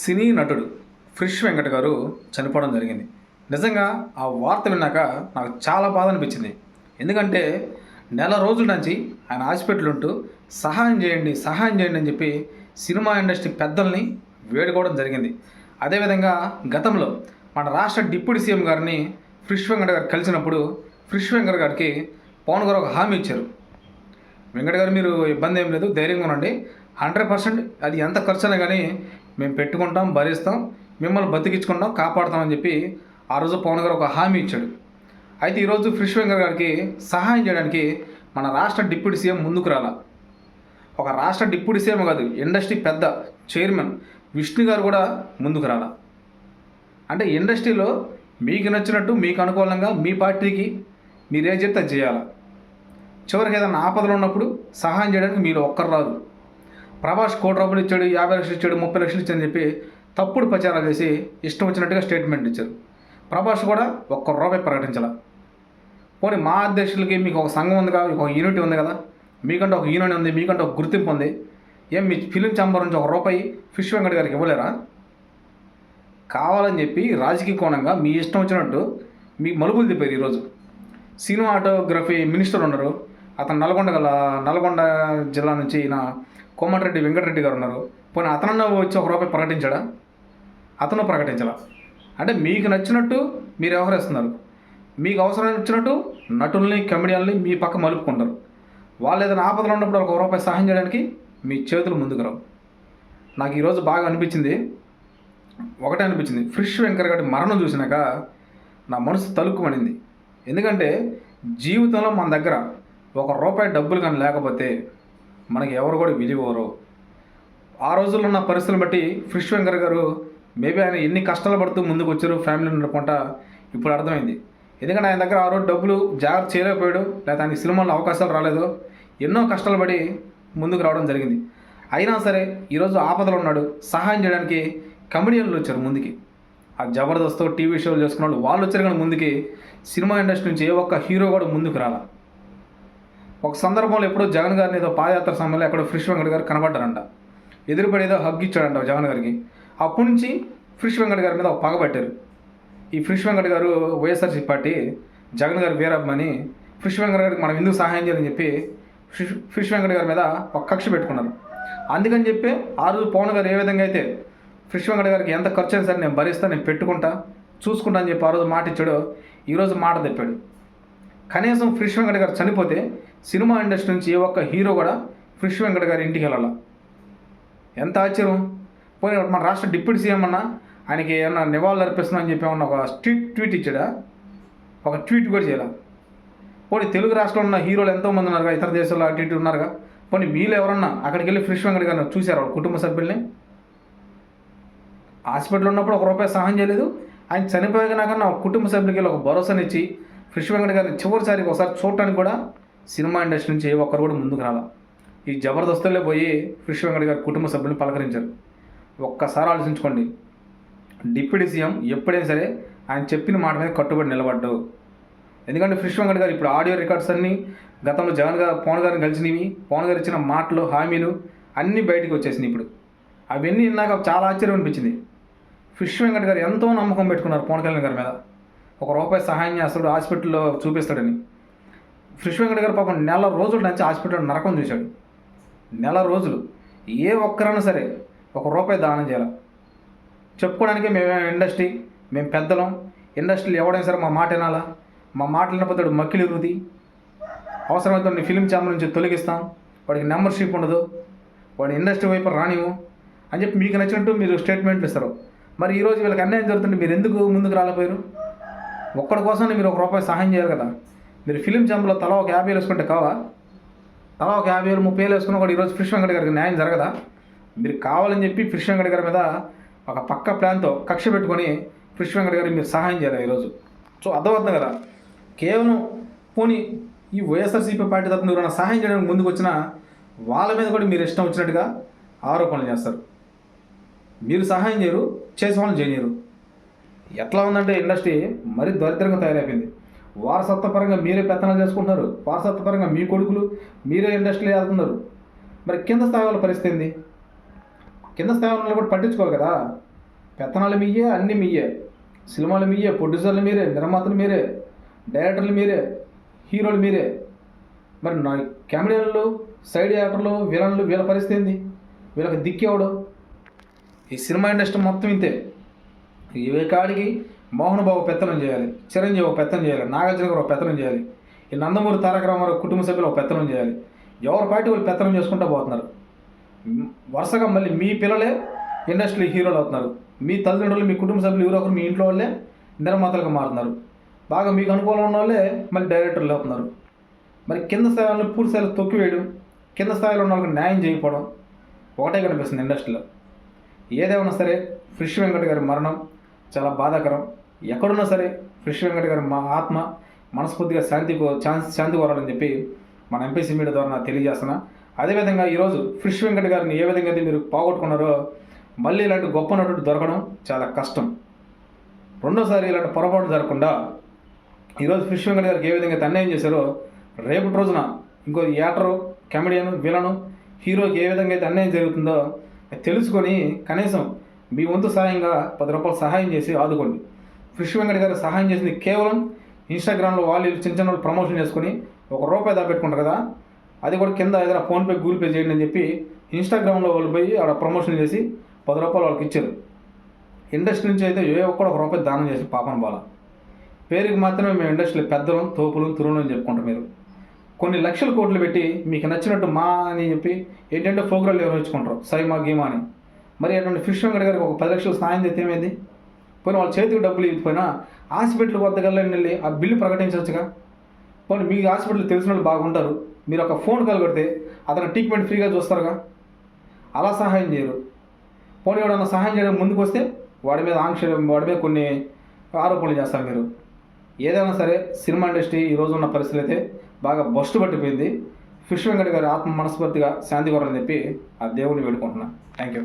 సినీ నటుడు ఫ్రిష్ వెంకట్ గారు చనిపోవడం జరిగింది. నిజంగా ఆ వార్త విన్నాక నాకు చాలా బాధ అనిపించింది. ఎందుకంటే నెల రోజుల నుంచి ఆయన హాస్పిటల్ ఉంటూ సహాయం చేయండి సహాయం చేయండి అని చెప్పి సినిమా ఇండస్ట్రీ పెద్దల్ని వేడుకోవడం జరిగింది. అదేవిధంగా గతంలో మన రాష్ట్ర డిప్యూటీ సీఎం గారిని ఫ్రిష్ వెంకట్ గారు కలిసినప్పుడు ఫ్రిష్ వెంకట్ గారికి పవన్ గారు ఒక హామీ ఇచ్చారు. వెంకట గారు మీరు ఇబ్బంది ఏం లేదు ధైర్యంగా ఉండండి. హండ్రెడ్ పర్సెంట్ అది ఎంత ఖర్చు అయినా కానీ మేము పెట్టుకుంటాం భరిస్తాం మిమ్మల్ని బతికించుకుంటాం కాపాడుతామని చెప్పి ఆ రోజు పవన్ గారు ఒక హామీ ఇచ్చాడు. అయితే ఈరోజు ఫ్రిష్ వెంకర్ గారికి సహాయం చేయడానికి మన రాష్ట్ర డిప్యూటీ సీఎం ముందుకు రాలా. ఒక రాష్ట్ర డిప్యూటీ సీఎం కాదు ఇండస్ట్రీ పెద్ద చైర్మన్ విష్ణు గారు కూడా ముందుకు రాల. అంటే ఇండస్ట్రీలో మీకు నచ్చినట్టు మీకు అనుకూలంగా మీ పార్టీకి మీరు చెప్తే చేయాలి? చివరికి ఏదైనా ఆపదలు ఉన్నప్పుడు సహాయం చేయడానికి మీరు ఒక్కరు రాదు ప్రభాస్ కోటి రూపాయలు ఇచ్చాడు యాభై లక్షలు ఇచ్చాడు ముప్పై లక్షలు ఇచ్చాడని చెప్పి తప్పుడు ప్రచారాలు చేసి ఇష్టం వచ్చినట్టుగా స్టేట్మెంట్ ఇచ్చారు. ప్రభాస్ కూడా ఒక్క రూపాయి ప్రకటించాల. పోనీ మా అధ్యక్షులకి మీకు ఒక సంఘం ఉంది కదా మీకు ఒక యూనిటీ ఉంది కదా మీకంటే ఒక యూనియన్ ఉంది మీకంటే ఒక గుర్తింపు ఉంది ఏం మీ ఫిలిం ఛాంబర్ నుంచి ఒక రూపాయి ఫిష్ వెంకట్ గారికి ఇవ్వలేరా? కావాలని చెప్పి రాజకీయ కోణంగా మీ ఇష్టం వచ్చినట్టు మీ మలుపులు తిప్పారు ఈరోజు. సినిమాటోగ్రఫీ మినిస్టర్ ఉన్నారు. అతను నల్గొండ గల నల్గొండ జిల్లా నుంచి ఈయన కోమటిరెడ్డి వెంకటరెడ్డి గారు ఉన్నారు. పోనీ అతనన్నా వచ్చి ఒక రూపాయి ప్రకటించాడా? అతను ప్రకటించాలా. అంటే మీకు నచ్చినట్టు మీరు వ్యవహరిస్తున్నారు. మీకు అవసరం నచ్చినట్టు నటుల్ని కమెడియన్ని మీ పక్క మలుపుకుంటారు. వాళ్ళు ఏదైనా ఆపదలు ఉన్నప్పుడు ఒక రూపాయి సహాయం చేయడానికి మీ చేతులు ముందుకు రావు. నాకు ఈరోజు బాగా అనిపించింది. ఒకటే అనిపించింది. ఫ్రిష్ వెంకర్ గారి మరణం చూసినాక నా మనసు తలుక్కుమనింది ఎందుకంటే జీవితంలో మన దగ్గర ఒక రూపాయి డబ్బులు కానీ లేకపోతే మనకి ఎవరు కూడా విలువరు ఆ రోజుల్లో ఉన్న పరిస్థితులు బట్టి ఫ్రిష్ వెంకర్ గారు మేబీ ఆయన ఎన్ని కష్టాలు పడుతూ ముందుకు వచ్చారు ఫ్యామిలీని నడుపుకుంటా ఇప్పుడు అర్థమైంది. ఎందుకంటే ఆయన దగ్గర ఆ రోజు డబ్బులు జాగ్రత్త చేయలేకపోయాడు లేదా ఆయన సినిమాల్లో అవకాశాలు రాలేదు. ఎన్నో కష్టాలు పడి ముందుకు రావడం జరిగింది. అయినా సరే ఈరోజు ఆపదలో ఉన్నాడు. సహాయం చేయడానికి కమెడియన్లు వచ్చారు ముందుకి. ఆ జబర్దస్త్ టీవీ షోలు చేసుకున్న వాళ్ళు వాళ్ళు వచ్చారు కానీ ముందుకి సినిమా ఇండస్ట్రీ నుంచి ఏ ఒక్క హీరో కూడా ముందుకు రాలా. ఒక సందర్భంలో ఎప్పుడో జగన్ గారిని ఏదో పాదయాత్ర సమయంలో ఎక్కడో ఫ్రిష్ వెంకట్ గారు కనబడ్డారంట. ఎదురుపడి ఏదో హగ్ ఇచ్చాడంట జగన్ గారికి. అప్పటి నుంచి ఫ్రిష్ వెంకట్ గారి మీద ఒక పగబట్టారు ఈ ఫ్రిష్ వెంకట్ గారు వైఎస్ఆర్సీ పార్టీ జగన్ గారి వీరమ్మని ఫ్రిష్ వెంకట్ గారికి మనం ఎందుకు సహాయం చేయాలని చెప్పి ఫిష్ ఫిష్ వెంకట్ గారి మీద ఒక కక్ష పెట్టుకున్నారు. అందుకని చెప్పి ఆ రోజు పవన్ గారు ఏ విధంగా అయితే ఫ్రిష్ వెంకట్ గారికి ఎంత ఖర్చు అయినా సరే నేను భరిస్తా నేను పెట్టుకుంటా చూసుకుంటా అని చెప్పి ఆ రోజు మాట ఇచ్చాడు ఈరోజు మాట తెప్పాడు. కనీసం ఫ్రిష్ వెంకట్ గారు చనిపోతే సినిమా ఇండస్ట్రీ నుంచి ఏ ఒక్క హీరో కూడా ఫ్రిష్ వెంకట గారి ఇంటికి వెళ్ళాల? ఎంత ఆశ్చర్యం. పోయిన మన రాష్ట్ర డిప్యూటీ సీఎం అన్న ఆయనకి ఏమన్నా నివాళులు అర్పిస్తున్నా అని చెప్పి ఏమన్నా ఒక ట్వీట్ ట్వీట్ ఇచ్చాడా? ఒక ట్వీట్ కూడా చేయాల. పోనీ తెలుగు రాష్ట్రంలో ఉన్న హీరోలు ఎంతోమంది ఉన్నారుగా ఇతర దేశాల్లో అటు ఇటు ఉన్నారుగా. పోనీ వీళ్ళు ఎవరన్నా అక్కడికి వెళ్ళి ఫ్రిష్ వెంకట గారిని చూశారు వాళ్ళ కుటుంబ సభ్యుల్ని? హాస్పిటల్ ఉన్నప్పుడు ఒక రూపాయి సహాయం చేయలేదు. ఆయన చనిపోయాక నా కుటుంబ సభ్యులకి వెళ్ళి ఒక భరోసానిచ్చి ఫ్రిష్ వెంకట గారిని చివరిసారికి ఒకసారి చూడటానికి కూడా సినిమా ఇండస్ట్రీ నుంచి ఏ ఒక్కరు కూడా ముందుకు రాలా. ఈ జబర్దస్తులే పోయి ఫ్రిష్ వెంకట గారి కుటుంబ సభ్యులను పలకరించారు. ఒక్కసారి ఆలోచించుకోండి. డిప్యూటీ సీఎం ఎప్పుడైనా సరే ఆయన చెప్పిన మాట మీద కట్టుబడి నిలబడ్డావు ఎందుకంటే ఫ్రిష్ వెంకట గారు ఇప్పుడు ఆడియో రికార్డ్స్ అన్నీ గతంలో జగన్ గారు పవన్ గారిని కలిసినవి పవన్ గారు ఇచ్చిన మాటలు హామీలు అన్నీ బయటికి వచ్చేసినాయి ఇప్పుడు. అవన్నీ నాకు చాలా ఆశ్చర్యం అనిపించింది. ఫిష్ వెంకట్ గారు ఎంతో నమ్మకం పెట్టుకున్నారు పవన్ కళ్యాణ్ గారి మీద. ఒక రూపాయి సహాయం చేస్తాడు హాస్పిటల్లో చూపిస్తాడని. ఫ్రిష్ వెంకట గారు పాపం నెల రోజుల నుంచి హాస్పిటల్ నరకం చూశాడు నెల రోజులు. ఏ ఒక్కరైనా సరే ఒక రూపాయి దానం చేయాలి. చెప్పుకోవడానికి మేము ఇండస్ట్రీ మేము పెద్దలం. ఇండస్ట్రీలు ఎవడైనా సరే మా మాట వినాలా? మా మాట వినకపోతే వాడు మక్కిలి రుది. అవసరమైతే వాడిని ఫిలిం ఛానల్ నుంచి తొలగిస్తాం. వాడికి మెంబర్షిప్ ఉండదు. వాడి ఇండస్ట్రీ వైపు రానివ్వు అని చెప్పి మీకు నచ్చినట్టు మీరు స్టేట్మెంట్లు ఇస్తారు. మరి ఈరోజు వీళ్ళకి అన్యాయం జరుగుతుంటే మీరు ఎందుకు ముందుకు రాలేపోయారు ఒక్కడి కోసమే మీరు ఒక రూపాయి సహాయం చేయాలి కదా. మీరు ఫిలిం ఛాంబర్లో తల ఒక యాభై వేలు వేసుకుంటే కావా? తల ఒక యాభై వేలు ముప్పై వేలు వేసుకున్న కూడా ఈరోజు ఫ్రిష్ వెంకట గారికి న్యాయం జరగదా? మీరు కావాలని చెప్పి ఫ్రిష్ వెంకట గారి మీద ఒక పక్క ప్లాన్తో కక్ష పెట్టుకొని ఫ్రిష్ వెంకట గారికి మీరు సహాయం చేయాలి ఈరోజు? సో అర్థమవుతుంది కదా? కేవలం పోనీ ఈ వైఎస్ఆర్సీపీ పార్టీ తరఫున ఎవరైనా సహాయం చేయడానికి ముందుకు వచ్చినా వాళ్ళ మీద కూడా మీరు ఇష్టం వచ్చినట్టుగా ఆరోపణలు చేస్తారు. మీరు సహాయం చేయరు చేసే వాళ్ళని చేయలేరు ఎట్లా ఉందంటే ఇండస్ట్రీ మరీ దరిద్రంగా తయారైపోయింది. వారసత్వపరంగా మీరే పెత్తనాలు చేసుకుంటున్నారు. వారసత్వపరంగా మీ కొడుకులు మీరే ఇండస్ట్రీలో వెళ్తున్నారు. మరి కింద స్థాయి వాళ్ళ పరిస్థితి ఏంది? కింద స్థాయి వాళ్ళని కూడా పట్టించుకోవాలి కదా. పెత్తనాలు మీయే అన్నీ మీయే. సినిమాలు మీయే ప్రొడ్యూసర్లు మీరే నిర్మాతలు మీరే డైరెక్టర్లు మీరే హీరోలు మీరే. మరి నా కెమెరాలు సైడ్ యాక్టర్లు విలన్లు వీళ్ళ పరిస్థితి ఏంది? వీళ్ళకి దిక్కేవాడు ఈ సినిమా ఇండస్ట్రీ మొత్తం ఇంతే. ఇవే కాడికి మోహన్ బాబు పెత్తనం చేయాలి చిరంజీవి ఒక పెత్తనం చేయాలి నాగార్జున గారు ఒక పెత్తనం చేయాలి ఈ నందమూరి తారక రామారావు కుటుంబ సభ్యులు ఒక పెత్తనం చేయాలి. ఎవరి పార్టీ వాళ్ళు పెత్తనం చేసుకుంటూ పోతున్నారు? వరుసగా మళ్ళీ మీ పిల్లలే ఇండస్ట్రీ హీరోలు అవుతున్నారు. మీ తల్లిదండ్రులు మీ కుటుంబ సభ్యులు ఎవరో ఒకరు మీ ఇంట్లో వాళ్ళే నిర్మాతలుగా మారుతున్నారు. బాగా మీకు అనుకూలంగా ఉన్న వాళ్ళే మళ్ళీ డైరెక్టర్లు అవుతున్నారు. మరి కింద స్థాయిలో పూర్తి స్థాయిలో తొక్కివేయడం కింద స్థాయిలో ఉన్న వాళ్ళకి న్యాయం చేయకపోవడం ఒకటే కనిపిస్తుంది ఇండస్ట్రీలో. ఏదేమన్నా సరే ఫ్రిష్ వెంకట్ గారి మరణం చాలా బాధాకరం. ఎక్కడున్నా సరే కృష్ణ వెంకట గారి మా ఆత్మ మనస్ఫూర్తిగా శాంతి ఛాన్స్ శాంతి కోరాలని చెప్పి మన ఎంపీసీ మీడియా ద్వారా నాకు తెలియజేస్తున్నా. అదేవిధంగా ఈరోజు ఫ్రిష్ వెంకట గారిని ఏ విధంగా అయితే మీరు పోగొట్టుకున్నారో మళ్ళీ ఇలాంటి గొప్ప నటుడు దొరకడం చాలా కష్టం. రెండోసారి ఇలాంటి పొరపాటు జరగకుండా ఈరోజు ఫ్రిష్ వెంకట గారికి ఏ విధంగా అయితే అన్యాయం చేశారో రేపటి రోజున ఇంకో యాటరు కమెడియన్ విలను హీరోకి ఏ విధంగా అయితే అన్యాయం జరుగుతుందో తెలుసుకొని కనీసం మీ వంతు సహాయంగా పది రూపాయలు సహాయం చేసి ఆదుకోండి. ఫిష్ వెంకట గారు సహాయం చేసింది కేవలం ఇన్స్టాగ్రామ్లో వాళ్ళు చిన్న చిన్న వాళ్ళు ప్రమోషన్ చేసుకొని ఒక రూపాయి దాపెట్టుకుంటారు కదా అది కూడా కింద ఏదైనా ఫోన్పే గూగుల్ పే చేయండి అని చెప్పి ఇన్స్టాగ్రామ్లో వాళ్ళు పోయి ఆడ ప్రమోషన్ చేసి పది రూపాయలు వాళ్ళకి ఇచ్చారు. ఇండస్ట్రీ నుంచి అయితే ఏ ఒక్కడు ఒక రూపాయి దానం చేసి పాపన బాల. పేరుకి మాత్రమే మేము ఇండస్ట్రీలో పెద్దలం తోపులు తురులు అని చెప్పుకుంటాం మీరు. కొన్ని లక్షల కోట్లు పెట్టి మీకు నచ్చినట్టు మా అని చెప్పి ఏంటంటే ప్రోగ్రాలు నిర్వహించుకుంటారు సైమా గీమా అని. మరి అటువంటి ఫిష్ వెంకట గారికి ఒక పది లక్షలు సాయం చేస్తే ఏమైంది? పోయిన వాళ్ళ చేతికి డబ్బులు ఇవ్వకపోయినా హాస్పిటల్ వద్దకల్లా వెళ్ళి ఆ బిల్లు ప్రకటించవచ్చుగా? పోనీ మీకు హాస్పిటల్ తెలిసిన వాళ్ళు బాగుంటారు. మీరు ఒక ఫోన్ కాల్ కొడితే అతను ట్రీట్మెంట్ ఫ్రీగా చూస్తారుగా? అలా సహాయం చేయరు. పోనీ ఎవడన్నా సహాయం చేయడం ముందుకు వస్తే వాడి మీద ఆంక్ష వాడి మీద కొన్ని ఆరోపణలు చేస్తారు మీరు. ఏదైనా సరే సినిమా ఇండస్ట్రీ ఈ రోజు ఉన్న పరిస్థితులు అయితే బాగా బస్టు పట్టిపోయింది. ఫిష్ వెంకట గారి ఆత్మ మనస్ఫూర్తిగా శాంతి కోరాలని చెప్పి ఆ దేవుడిని వేడుకుంటున్నాను థ్యాంక్ యూ.